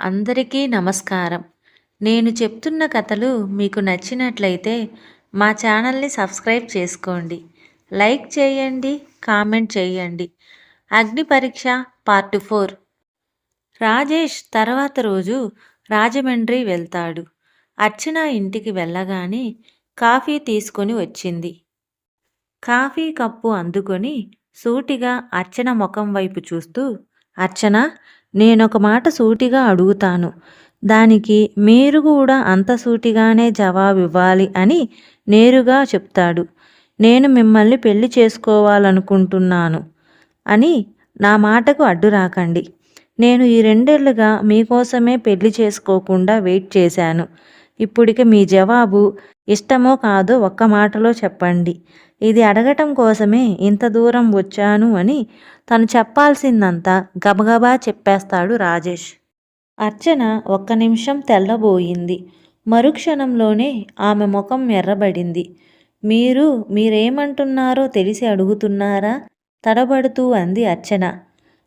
అందరికీ నమస్కారం. నేను చెప్తున్న కథలు మీకు నచ్చినట్లయితే మా ఛానల్ని సబ్స్క్రైబ్ చేసుకోండి. లైక్ చేయండి కామెంట్ చేయండి. అగ్ని పరీక్ష పార్ట్ ఫోర్. రాజేష్ తర్వాత రోజు రాజమండ్రి వెళ్తాడు. అర్చన ఇంటికి వెళ్ళగానే కాఫీ తీసుకొని వచ్చింది. కాఫీ కప్పు అందుకొని సూటిగా అర్చన ముఖం వైపు చూస్తూ అర్చన నేనొక మాట సూటిగా అడుగుతాను. దానికి మీరు కూడా అంత సూటిగానే జవాబు ఇవ్వాలి అని నేరుగా చెప్తాడు. నేను మిమ్మల్ని పెళ్ళి చేసుకోవాలనుకుంటున్నాను అని నా మాటకు అడ్డు రాకండి. నేను ఈ రెండేళ్ళుగా మీకోసమే పెళ్ళి చేసుకోకుండా వెయిట్ చేశాను. ఇప్పుడిక మీ జవాబు ఇష్టమో కాదో ఒక్క మాటలో చెప్పండి. ఇది అడగటం కోసమే ఇంత దూరం వచ్చాను అని తను చెప్పాల్సిందంతా గబగబా చెప్పేస్తాడు రాజేష్. అర్చన ఒక్క నిమిషం తెల్లబోయింది. మరుక్షణంలోనే ఆమె ముఖం ఎర్రబడింది. మీరు మీరేమంటున్నారో తెలిసి అడుగుతున్నారా? తడబడుతూ అంది అర్చన.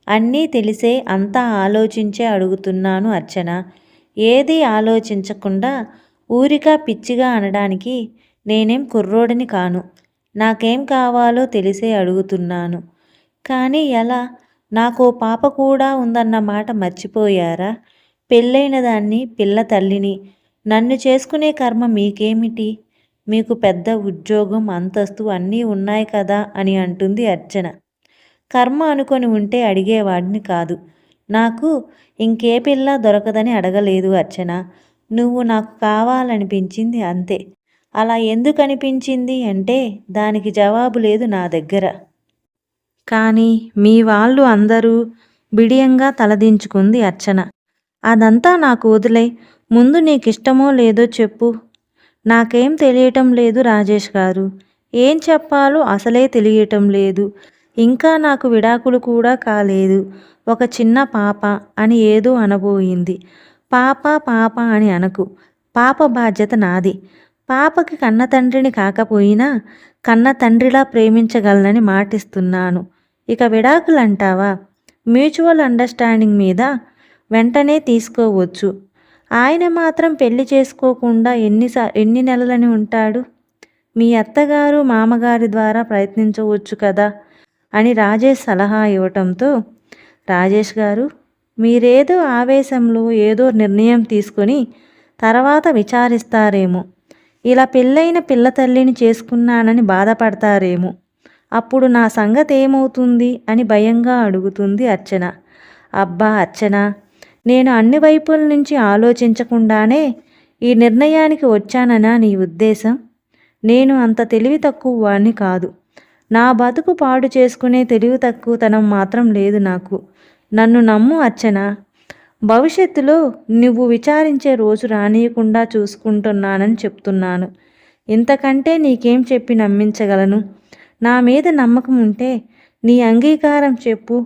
అన్నీ తెలిసే అంతా ఆలోచించే అడుగుతున్నాను అర్చన. ఏదీ ఆలోచించకుండా ఊరికా పిచ్చిగా అనడానికి నేనేం కుర్రోడిని కాను. నాకేం కావాలో తెలిసే అడుగుతున్నాను. కానీ ఎలా? నాకు పాప కూడా ఉందన్న మాట మర్చిపోయారా? పెళ్ళైన దాన్ని పిల్ల తల్లిని. నన్ను చేసుకునే కర్మ మీకేమిటి? మీకు పెద్ద ఉద్యోగం అంతస్తు అన్నీ ఉన్నాయి కదా అని అంటుంది అర్చన. కర్మ అనుకొని ఉంటే అడిగేవాడిని కాదు. నాకు ఇంకే పిల్ల దొరకదని అడగలేదు అర్చన. నువ్వు నాకు కావాలనిపించింది అంతే. అలా ఎందుకు అనిపించింది అంటే దానికి జవాబు లేదు నా దగ్గర. కానీ మీ వాళ్ళు అందరూ బిడియంగా తలదించుకుంది అర్చన. అదంతా నాకు వదిలే. ముందు నీకిష్టమో లేదో చెప్పు. నాకేం తెలియటం లేదు రాజేష్ గారు. ఏం చెప్పాలో అసలే తెలియటం లేదు. ఇంకా నాకు విడాకులు కూడా కాలేదు. ఒక చిన్న పాప అని ఏదో అనబోయింది. పాప పాప అని అనకు. పాప బాధ్యత నాది. పాపకి కన్న తండ్రిని కాకపోయినా కన్న తండ్రిలా ప్రేమించగలనని మాటిస్తున్నాను. ఇక విడాకులు అంటావా మ్యూచువల్ అండర్స్టాండింగ్ మీద వెంటనే తీసుకోవచ్చు. ఆయన మాత్రం పెళ్ళి చేసుకోకుండా ఎన్నిసా ఎన్ని నెలలని ఉంటాడు? మీ అత్తగారు మామగారి ద్వారా ప్రయత్నించవచ్చు కదా? అని రాజేష్ సలహా ఇవ్వటంతో రాజేష్ గారు మీరేదో ఆవేశంలో ఏదో నిర్ణయం తీసుకొని తర్వాత విచారిస్తారేమో. ఇలా పెళ్ళైన పిల్ల తల్లిని చేసుకున్నానని బాధపడతారేమో. అప్పుడు నా సంగతి ఏమవుతుంది? అని భయంగా అడుగుతుంది అర్చన. అబ్బా అర్చన నేను అన్ని వైపుల నుంచి ఆలోచించకుండానే ఈ నిర్ణయానికి వచ్చాననా నీ ఉద్దేశం? నేను అంత తెలివి తక్కువ వాణ్ణి కాదు. నా బతుకు పాడు చేసుకునే తెలివి తక్కువతనం మాత్రం లేదు నాకు. నన్ను నమ్ము అర్చన. భవిష్యత్తులో నువ్వు విచారించే రోజు రానియకుండా చూసుకుంటున్నానని చెప్తున్నాను. ఇంతకంటే నీకేం చెప్పి నమ్మించగలను? నా మీద నమ్మకం ఉంటే నీ అంగీకారం చెప్పు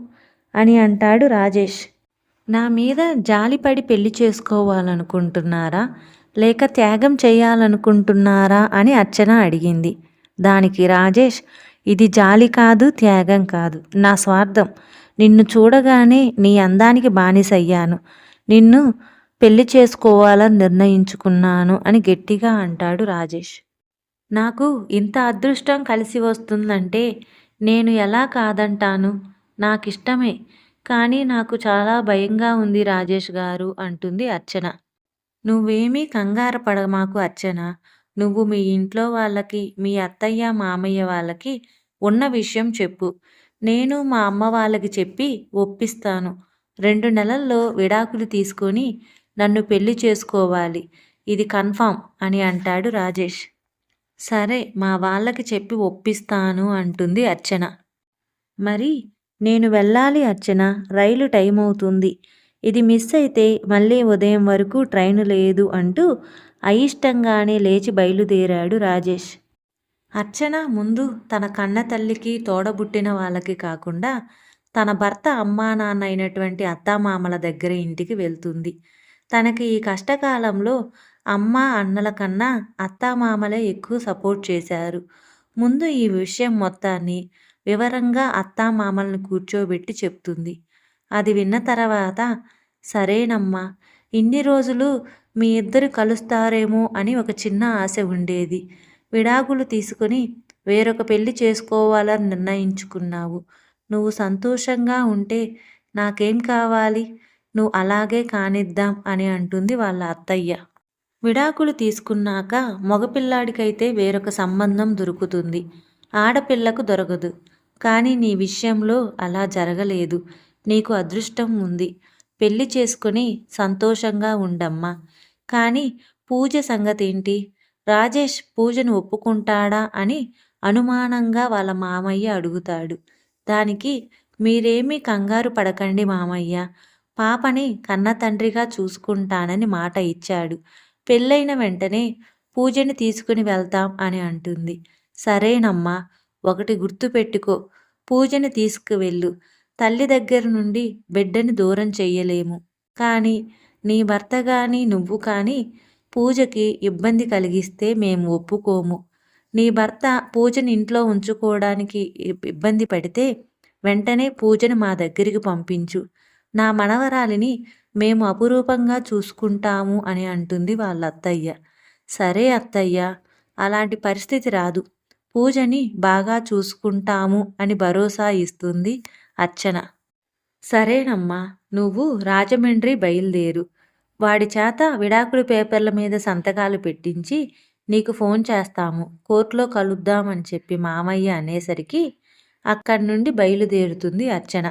అని అంటాడు రాజేష్. నా మీద జాలిపడి పెళ్ళి చేసుకోవాలనుకుంటున్నారా? లేక త్యాగం చేయాలనుకుంటున్నారా అని అర్చన అడిగింది. దానికి రాజేష్ ఇది జాలి కాదు త్యాగం కాదు. నా స్వార్థం. నిన్ను చూడగానే నీ అందానికి బానిసయ్యాను. నిన్ను పెళ్ళి చేసుకోవాలని నిర్ణయించుకున్నాను అని గట్టిగా అంటాడు రాజేష్. నాకు ఇంత అదృష్టం కలిసి వస్తుందంటే నేను ఎలా కాదంటాను? నాకిష్టమే. కానీ నాకు చాలా భయంగా ఉంది రాజేష్ గారు అంటుంది అర్చన. నువ్వేమీ కంగారు పడమాకు అర్చన. నువ్వు మీ ఇంట్లో వాళ్ళకి మీ అత్తయ్య మామయ్య వాళ్ళకి ఉన్న విషయం చెప్పు. నేను మా అమ్మ వాళ్ళకి చెప్పి ఒప్పిస్తాను. రెండు నెలల్లో విడాకులు తీసుకొని నన్ను పెళ్ళి చేసుకోవాలి. ఇది కన్ఫామ్ అని అంటాడు రాజేష్. సరే మా వాళ్ళకి చెప్పి ఒప్పిస్తాను అంటుంది అర్చన. మరి నేను వెళ్ళాలి అర్చన. రైలు టైం అవుతుంది ఇది మిస్ అయితే మళ్ళీ ఉదయం వరకు ట్రైన్ లేదు అంటూ అయిష్టంగానే లేచి బయలుదేరాడు రాజేష్. అర్చన ముందు తన కన్న తల్లికి తోడబుట్టిన వాళ్ళకి కాకుండా తన భర్త అమ్మా నాన్న అయినటువంటి అత్తామామల దగ్గర ఇంటికి వెళ్తుంది. తనకి ఈ కష్టకాలంలో అమ్మ అన్నల కన్నా అత్తామామలే ఎక్కువ సపోర్ట్ చేశారు. ముందు ఈ విషయం మొత్తాన్ని వివరంగా అత్తామామల్ని కూర్చోబెట్టి చెప్తుంది. అది విన్న తర్వాత సరేనమ్మా ఇన్ని రోజులు మీ ఇద్దరు కలుస్తారేమో అని ఒక చిన్న ఆశ ఉండేది. విడాకులు తీసుకుని వేరొక పెళ్ళి చేసుకోవాలని నిర్ణయించుకున్నావు. నువ్వు సంతోషంగా ఉంటే నాకేం కావాలి? నువ్వు అలాగే కానిద్దాం అని అంటుంది వాళ్ళ అత్తయ్య. విడాకులు తీసుకున్నాక మగపిల్లాడికైతే వేరొక సంబంధం దొరుకుతుంది. ఆడపిల్లకు దొరకదు. కానీ నీ విషయంలో అలా జరగలేదు. నీకు అదృష్టం ఉంది. పెళ్ళి చేసుకుని సంతోషంగా ఉండమ్మా. కానీ పూజ సంగతి ఏంటి రాజేష్ పూజను ఒప్పుకుంటాడా అని అనుమానంగా వాళ్ళ మామయ్య అడుగుతాడు. దానికి మీరేమీ కంగారు పడకండి మామయ్య. పాపని కన్న తండ్రిగా చూసుకుంటానని మాట ఇచ్చాడు. పెళ్ళైన వెంటనే పూజని తీసుకుని వెళ్తాం అని అంటుంది. సరేనమ్మా ఒకటి గుర్తుపెట్టుకో. పూజని తీసుకువెళ్ళు. తల్లి దగ్గర నుండి బిడ్డని దూరం చెయ్యలేము. కానీ నీ భర్త కానీ నువ్వు కానీ పూజకి ఇబ్బంది కలిగిస్తే మేము ఒప్పుకోము. నీ భర్త పూజని ఇంట్లో ఉంచుకోవడానికి ఇబ్బంది పడితే వెంటనే పూజను మా దగ్గరికి పంపించు. నా మనవరాలిని మేము అపురూపంగా చూసుకుంటాము అని అంటుంది వాళ్ళ అత్తయ్య సరే అత్తయ్య అలాంటి పరిస్థితి రాదు. పూజని బాగా చూసుకుంటాము అని భరోసా ఇస్తుంది అర్చన. సరేనమ్మా నువ్వు రాజమండ్రి బయలుదేరు. వాడి చేత విడాకుడి పేపర్ల మీద సంతకాలు పెట్టించి నీకు ఫోన్ చేస్తాము. కోర్టులో కలుద్దామని చెప్పి మామయ్య అనేసరికి అక్కడి నుండి బయలుదేరుతుంది అర్చన.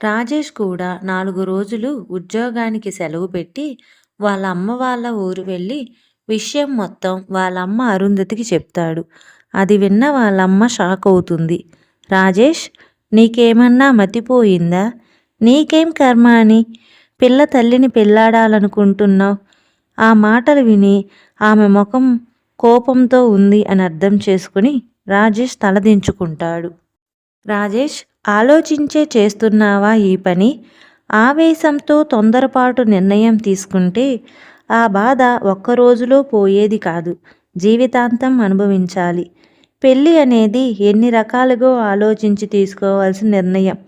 రాజేష్ కూడా నాలుగు రోజులు ఉద్యోగానికి సెలవు పెట్టి వాళ్ళ అమ్మ వాళ్ళ ఊరు వెళ్ళి విషయం మొత్తం వాళ్ళమ్మ అరుంధతికి చెప్తాడు. అది విన్న వాళ్ళమ్మ షాక్ అవుతుంది. రాజేష్ నీకేమన్నా మతిపోయిందా? నీకేం కర్మ అని పిల్ల తల్లిని పెళ్ళాడాలనుకుంటున్నావు ఆ మాటలు విని ఆమె ముఖం కోపంతో ఉంది అని అర్థం చేసుకుని రాజేష్ తలదించుకుంటాడు రాజేష్ ఆలోచించే చేస్తున్నావా ఈ పని? ఆవేశంతో తొందరపాటు నిర్ణయం తీసుకుంటే ఆ బాధ ఒక్క రోజులో పోయేది కాదు. జీవితాంతం అనుభవించాలి. పెళ్ళి అనేది ఎన్ని రకాలుగా ఆలోచించి తీసుకోవాల్సిన నిర్ణయం.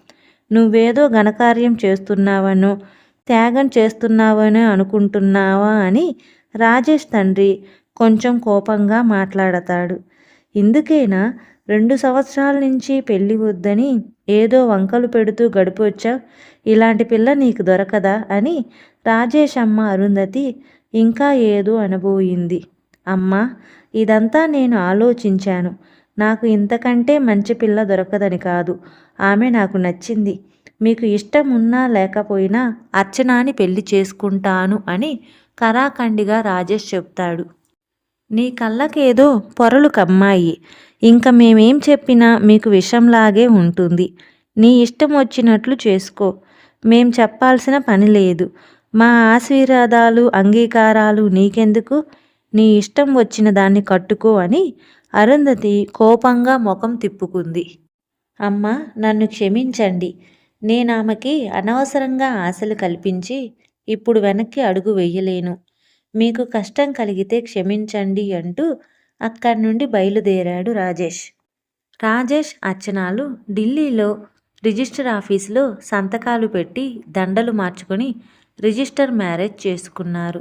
నువ్వేదో ఘనకార్యం చేస్తున్నావనో త్యాగం చేస్తున్నావనో అనుకుంటున్నావా అని రాజేష్ తండ్రి కొంచెం కోపంగా మాట్లాడతాడు. ఇందుకేనా రెండు సంవత్సరాల నుంచి పెళ్ళి వద్దని ఏదో వంకలు పెడుతూ గడిపొచ్చా ఇలాంటి పిల్ల నీకు దొరకదా అని రాజేష్ అమ్మ అరుంధతి ఇంకా ఏదో అనబోయింది. అమ్మ ఇదంతా నేను ఆలోచించాను. నాకు ఇంతకంటే మంచి పిల్ల దొరకదని కాదు. ఆమె నాకు నచ్చింది. మీకు ఇష్టం ఉన్నా లేకపోయినా అర్చనాని పెళ్ళి చేసుకుంటాను అని కరాఖండిగా రాజేష్ చెప్తాడు. నీ కళ్ళకేదో పొరలు కమ్మాయి. ఇంక మేమేం చెప్పినా మీకు విషంలాగే ఉంటుంది. నీ ఇష్టం వచ్చినట్లు చేసుకో. మేం చెప్పాల్సిన పని లేదు. మా ఆశీర్వాదాలు అంగీకారాలు నీకెందుకు? నీ ఇష్టం వచ్చిన దాన్ని కట్టుకో అని అరుంధతి కోపంగా ముఖం తిప్పుకుంది. అమ్మ నన్ను క్షమించండి. నేనామెకి అనవసరంగా ఆశలు కల్పించి ఇప్పుడు వెనక్కి అడుగు వెయ్యలేను మీకు కష్టం కలిగితే క్షమించండి అంటూ అక్కడి నుండి బయలుదేరాడు రాజేష్. రాజేష్ అర్చనాలు ఢిల్లీలో రిజిస్టర్ ఆఫీసులో సంతకాలు పెట్టి దండలు మార్చుకొని రిజిస్టర్ మ్యారేజ్ చేసుకున్నారు.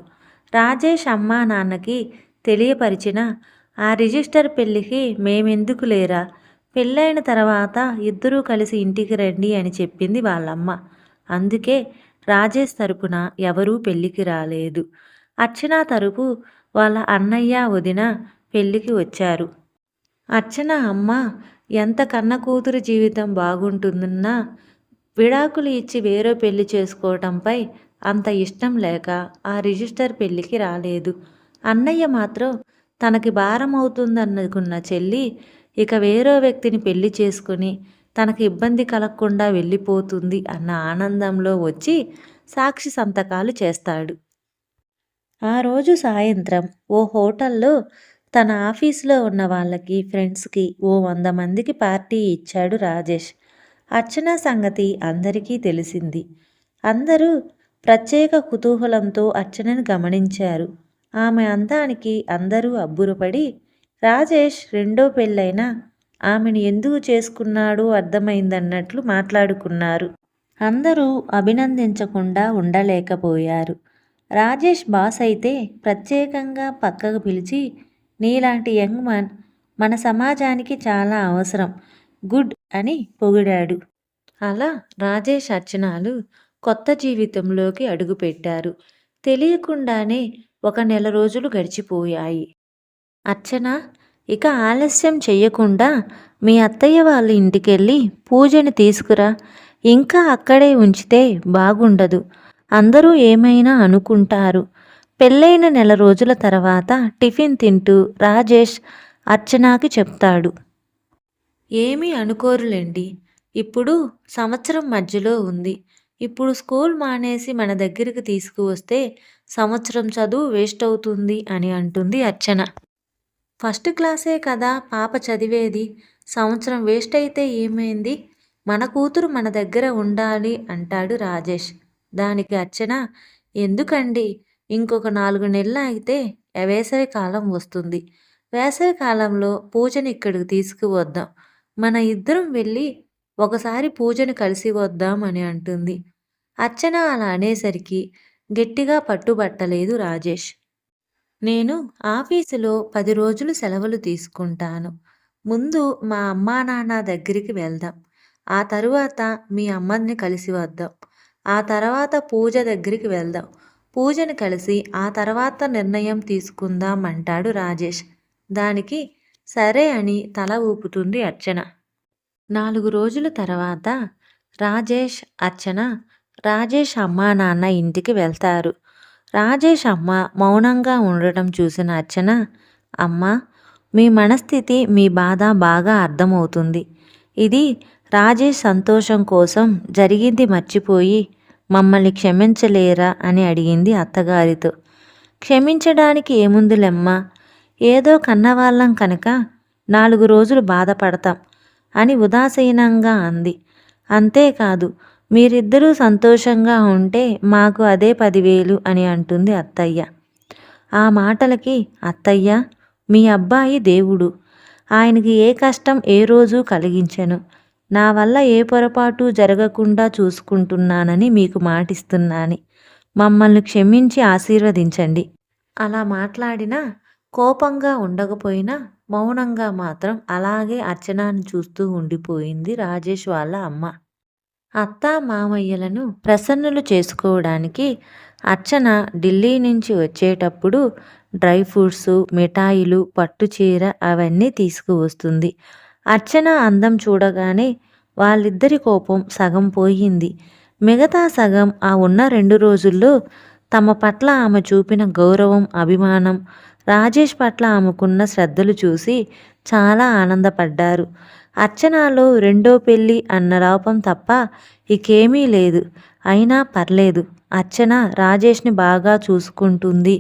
రాజేష్ అమ్మా నాన్నకి తెలియపరిచిన ఆ రిజిస్టర్ పెళ్ళికి మేమెందుకు లేరా? పెళ్ళైన తర్వాత ఇద్దరూ కలిసి ఇంటికి రండి అని చెప్పింది వాళ్ళమ్మ. అందుకే రాజేష్ తరపున ఎవరూ పెళ్ళికి రాలేదు. అర్చన తరపు వాళ్ళ అన్నయ్య వదిన పెళ్ళికి వచ్చారు. అర్చన అమ్మ ఎంత కన్న కూతురు జీవితం బాగుంటుందన్నా విడాకులు ఇచ్చి వేరే పెళ్ళి చేసుకోవటంపై అంత ఇష్టం లేక ఆ రిజిస్టర్ పెళ్ళికి రాలేదు. అన్నయ్య మాత్రం తనకి భారం అవుతుందనుకున్న చెల్లి ఇక వేరే వ్యక్తిని పెళ్ళి చేసుకుని తనకు ఇబ్బంది కలగకుండా వెళ్ళిపోతుంది అన్న ఆనందంలో వచ్చి సాక్షి సంతకాలు చేస్తాడు. ఆ రోజు సాయంత్రం ఓ హోటల్లో తన ఆఫీసులో ఉన్న వాళ్ళకి ఫ్రెండ్స్కి ఓ వంద మందికి పార్టీ ఇచ్చాడు రాజేష్. అర్చన సంగతి అందరికీ తెలిసింది. అందరూ ప్రత్యేక కుతూహలంతో అర్చనను గమనించారు. ఆమె అందానికి అందరూ అబ్బురపడి రాజేష్ రెండో పెళ్ళైనా? ఆమెను ఎందుకు చేసుకున్నాడో అర్థమైందన్నట్లు మాట్లాడుకున్నారు. అందరూ అభినందించకుండా ఉండలేకపోయారు. రాజేష్ బాస్ అయితే ప్రత్యేకంగా పక్కకు పిలిచి నీలాంటి యంగ్ మ్యాన్ మన సమాజానికి చాలా అవసరం. గుడ్ అని పొగిడాడు. అలా రాజేష్ అర్చనాలు కొత్త జీవితంలోకి అడుగుపెట్టారు. తెలియకుండానే ఒక నెల రోజులు గడిచిపోయాయి. అర్చన ఇక ఆలస్యం చెయ్యకుండా మీ అత్తయ్య వాళ్ళ ఇంటికెళ్ళి పూజని తీసుకురా. ఇంకా అక్కడే ఉంచితే బాగుండదు. అందరూ ఏమైనా అనుకుంటారు. పెళ్ళైన నెల రోజుల తర్వాత టిఫిన్ తింటూ రాజేష్ అర్చనాకి చెప్తాడు. ఏమీ అనుకోరులేండి. ఇప్పుడు సంవత్సరం మధ్యలో ఉంది. ఇప్పుడు స్కూల్ మానేసి మన దగ్గరికి తీసుకువస్తే సంవత్సరం చదువు వేస్ట్ అవుతుంది అని అంటుంది అర్చన. ఫస్ట్ క్లాసే కదా పాప చదివేది. సంవత్సరం వేస్ట్ అయితే ఏమైంది? మన కూతురు మన దగ్గర ఉండాలి అంటాడు రాజేష్. దానికి అర్చన ఎందుకండి? ఇంకొక నాలుగు నెలలు అయితే వేసవి కాలం వస్తుంది. వేసవి కాలంలో పూజని ఇక్కడికి తీసుకువద్దాం. మన ఇద్దరం వెళ్ళి ఒకసారి పూజను కలిసి వద్దాం అని అంటుంది. అర్చన అలా అనేసరికి గట్టిగా పట్టుబట్టలేదు రాజేష్. నేను ఆఫీసులో పది రోజులు సెలవులు తీసుకుంటాను. ముందు మా అమ్మా నాన్న దగ్గరికి వెళ్దాం. ఆ తరువాత మీ అమ్మని కలిసి వద్దాం. ఆ తర్వాత పూజ దగ్గరికి వెళ్దాం. పూజను కలిసి ఆ తర్వాత నిర్ణయం తీసుకుందాం అంటాడు రాజేష్. దానికి సరే అని తల ఊపుతుంది అర్చన. నాలుగు రోజుల తర్వాత రాజేష్ అర్చన రాజేష్ అమ్మా నాన్న ఇంటికి వెళ్తారు. రాజేష్ అమ్మ మౌనంగా ఉండటం చూసిన అర్చన అమ్మ మీ మనస్థితి మీ బాధ బాగా అర్థమవుతుంది. ఇది రాజేష్ సంతోషం కోసం జరిగింది మర్చిపోయి మమ్మల్ని క్షమించలేరా? అని అడిగింది అత్తగారితో. క్షమించడానికి ఏముందిలెమ్మా? ఏదో కన్నవాళ్ళం కనుక నాలుగు రోజులు బాధపడతాం అని ఉదాసీనంగా అంది. అంతేకాదు మీరిద్దరూ సంతోషంగా ఉంటే మాకు అదే పదివేలు అని అంటుంది అత్తయ్య. ఆ మాటలకి అత్తయ్య మీ అబ్బాయి దేవుడు. ఆయనకి ఏ కష్టం ఏ రోజు కలిగించను. నా వల్ల ఏ పొరపాటు జరగకుండా చూసుకుంటున్నానని మీకు మాటిస్తున్నాను. మమ్మల్ని క్షమించి ఆశీర్వదించండి. అలా మాట్లాడినా కోపంగా ఉండకపోయినా మౌనంగా మాత్రం అలాగే అర్చనాన్ని చూస్తూ ఉండిపోయింది రాజేష్ వాళ్ళ అమ్మ. అత్త మామయ్యలను ప్రసన్నులు చేసుకోవడానికి అర్చన ఢిల్లీ నుంచి వచ్చేటప్పుడు డ్రై ఫ్రూట్స్ మిఠాయిలు పట్టుచీర అవన్నీ తీసుకువస్తుంది. అర్చన అందం చూడగానే వాళ్ళిద్దరి కోపం సగం పోయింది. మిగతా సగం ఆ ఉన్న రెండు రోజుల్లో తమ పట్ల ఆమె చూపిన గౌరవం అభిమానం రాజేష్ పట్ల ఆమెకున్న శ్రద్ధలు చూసి చాలా ఆనందపడ్డారు. అర్చనలో రెండో పెళ్ళి అన్న లోపం తప్ప ఇకేమీ లేదు. అయినా పర్లేదు. అర్చన రాజేష్ని బాగా చూసుకుంటుంది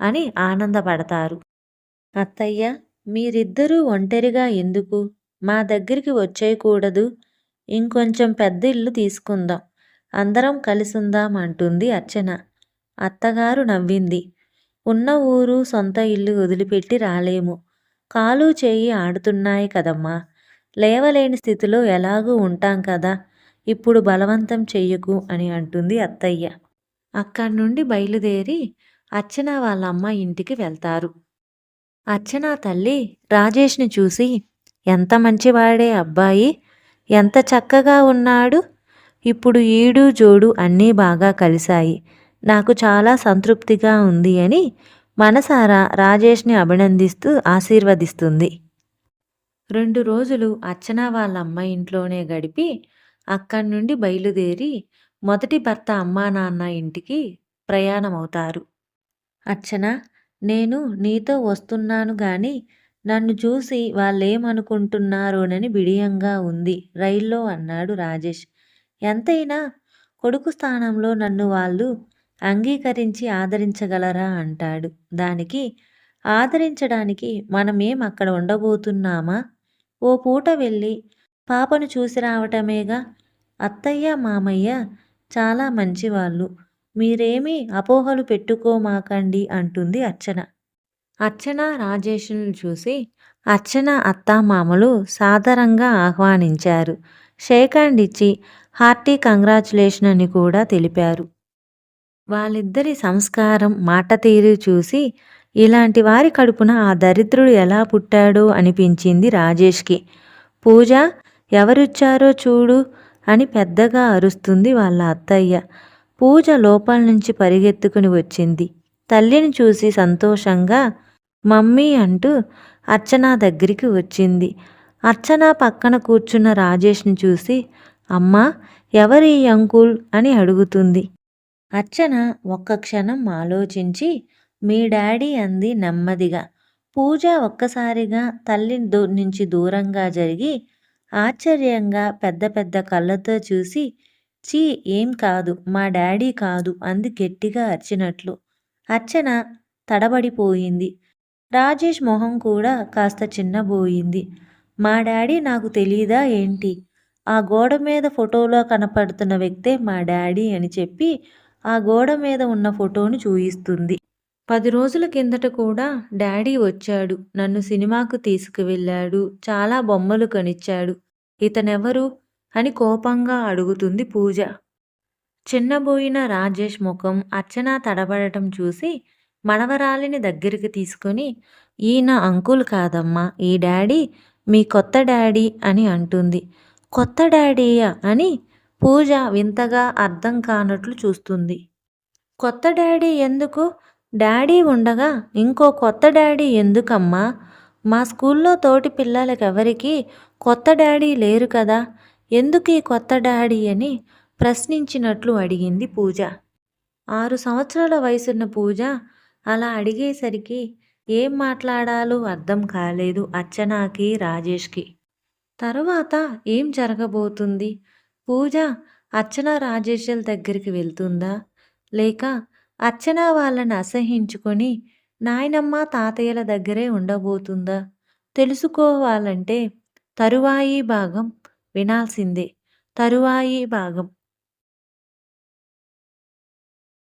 అని ఆనందపడతారు. అత్తయ్య మీరిద్దరూ ఒంటరిగా ఎందుకు? మా దగ్గరికి వచ్చేయకూడదు. ఇంకొంచెం పెద్ద ఇల్లు తీసుకుందాం. అందరం కలిసుందాం అంటుంది అర్చన. అత్తగారు నవ్వింది. ఉన్న ఊరు సొంత ఇల్లు వదిలిపెట్టి రాలేము. కాలు చేయి ఆడుతున్నాయి కదమ్మా. లేవలేని స్థితిలో ఎలాగూ ఉంటాం కదా ఇప్పుడు బలవంతం చెయ్యకు అని అంటుంది అత్తయ్య. అక్కడి నుండి బయలుదేరి అర్చన వాళ్ళ అమ్మ ఇంటికి వెళ్తారు. అర్చన తల్లి రాజేష్ని చూసి ఎంత మంచివాడే అబ్బాయి ఎంత చక్కగా ఉన్నాడు ఇప్పుడు ఈడు జోడు అన్నీ బాగా కలిశాయి నాకు చాలా సంతృప్తిగా ఉంది అని మనసారా రాజేష్ని అభినందిస్తూ ఆశీర్వదిస్తుంది. రెండు రోజులు అర్చన వాళ్ళ అమ్మ ఇంట్లోనే గడిపి అక్కడి నుండి బయలుదేరి మొదటి భర్త అమ్మా నాన్న ఇంటికి ప్రయాణమవుతారు. అర్చన నేను నీతో వస్తున్నాను గాని నన్ను చూసి వాళ్ళేమనుకుంటున్నారోనని బిడియంగా ఉంది. రైల్లో అన్నాడు రాజేష్. ఎంతైనా కొడుకు స్థానంలో నన్ను వాళ్ళు అంగీకరించి ఆదరించగలరా అంటాడు. దానికి ఆదరించడానికి మనమేం అక్కడ ఉండబోతున్నామా? ఓ పూట వెళ్ళి పాపను చూసి రావటమేగా? అత్తయ్య మామయ్య చాలా మంచివాళ్ళు. మీరేమీ అపోహలు పెట్టుకోమాకండి అంటుంది అర్చన. అర్చన రాజేష్ను చూసి అర్చన అత్తామామలు సాదరంగా ఆహ్వానించారు. షేక్ హ్యాండ్ ఇచ్చి హార్టీ కంగ్రాచులేషన్ అని కూడా తెలిపారు. వాళ్ళిద్దరి సంస్కారం మాట తీరు చూసి ఇలాంటి వారి కడుపున ఆ దరిద్రుడు ఎలా పుట్టాడు అనిపించింది రాజేష్కి. పూజ ఎవరిచ్చారో చూడు అని పెద్దగా అరుస్తుంది వాళ్ళ అత్తయ్య. పూజ లోపల నుంచి పరిగెత్తుకుని వచ్చింది. తల్లిని చూసి సంతోషంగా మమ్మీ అంటూ అర్చన దగ్గరికి వచ్చింది. అర్చన పక్కన కూర్చున్న రాజేష్ని చూసి అమ్మా ఎవరి అంకుల్? అని అడుగుతుంది. అర్చన ఒక్క క్షణం ఆలోచించి మీ డాడీ అంది నెమ్మదిగా. పూజ ఒక్కసారిగా తల్లి దూ నుంచి దూరంగా జరిగి ఆశ్చర్యంగా పెద్ద పెద్ద కళ్ళతో చూసి చీ ఏం కాదు మా డాడీ కాదు అంది గట్టిగా అర్చినట్లు. అర్చన తడబడిపోయింది. రాజేష్ మొహం కూడా కాస్త చిన్నబోయింది. మా డాడీ నాకు తెలీదా ఏంటి? ఆ గోడ మీద ఫోటోలో కనపడుతున్న వ్యక్తే మా డాడీ అని చెప్పి ఆ గోడ మీద ఉన్న ఫోటోను చూయిస్తుంది. పది రోజుల కిందట కూడా డాడీ వచ్చాడు. నన్ను సినిమాకు తీసుకువెళ్ళాడు. చాలా బొమ్మలు కొనిచ్చాడు. ఇతనెవరు? అని కోపంగా అడుగుతుంది పూజ. చిన్నబోయిన రాజేష్ ముఖం అర్చన తడబడటం చూసి మనవరాలిని దగ్గరికి తీసుకొని ఈయన అంకుల్ కాదమ్మా. ఈ డాడీ మీ కొత్త డాడీ అని అంటుంది. కొత్త డాడీయా? అని పూజ వింతగా అర్థం కానట్లు చూస్తుంది. కొత్త డాడీ ఎందుకు? డాడీ ఉండగా ఇంకో కొత్త డాడీ ఎందుకమ్మా? మా స్కూల్లో తోటి పిల్లలకెవరికి కొత్త డాడీ లేరు కదా ఎందుకు ఈ కొత్త డాడీ అని ప్రశ్నించినట్లు అడిగింది పూజ. ఆరు సంవత్సరాల వయసున్న పూజ అలా అడిగేసరికి ఏం మాట్లాడాలో అర్థం కాలేదు అర్చనాకి రాజేష్కి. తర్వాత ఏం జరగబోతుంది? పూజ అర్చన రాజేష్ల దగ్గరికి వెళ్తుందా? లేక అర్చన వాళ్ళని అసహించుకొని నాయనమ్మ తాతయ్యల దగ్గరే ఉండబోతుందా? తెలుసుకోవాలంటే తరువాయి భాగం వినాల్సిందే తరువాయి భాగం.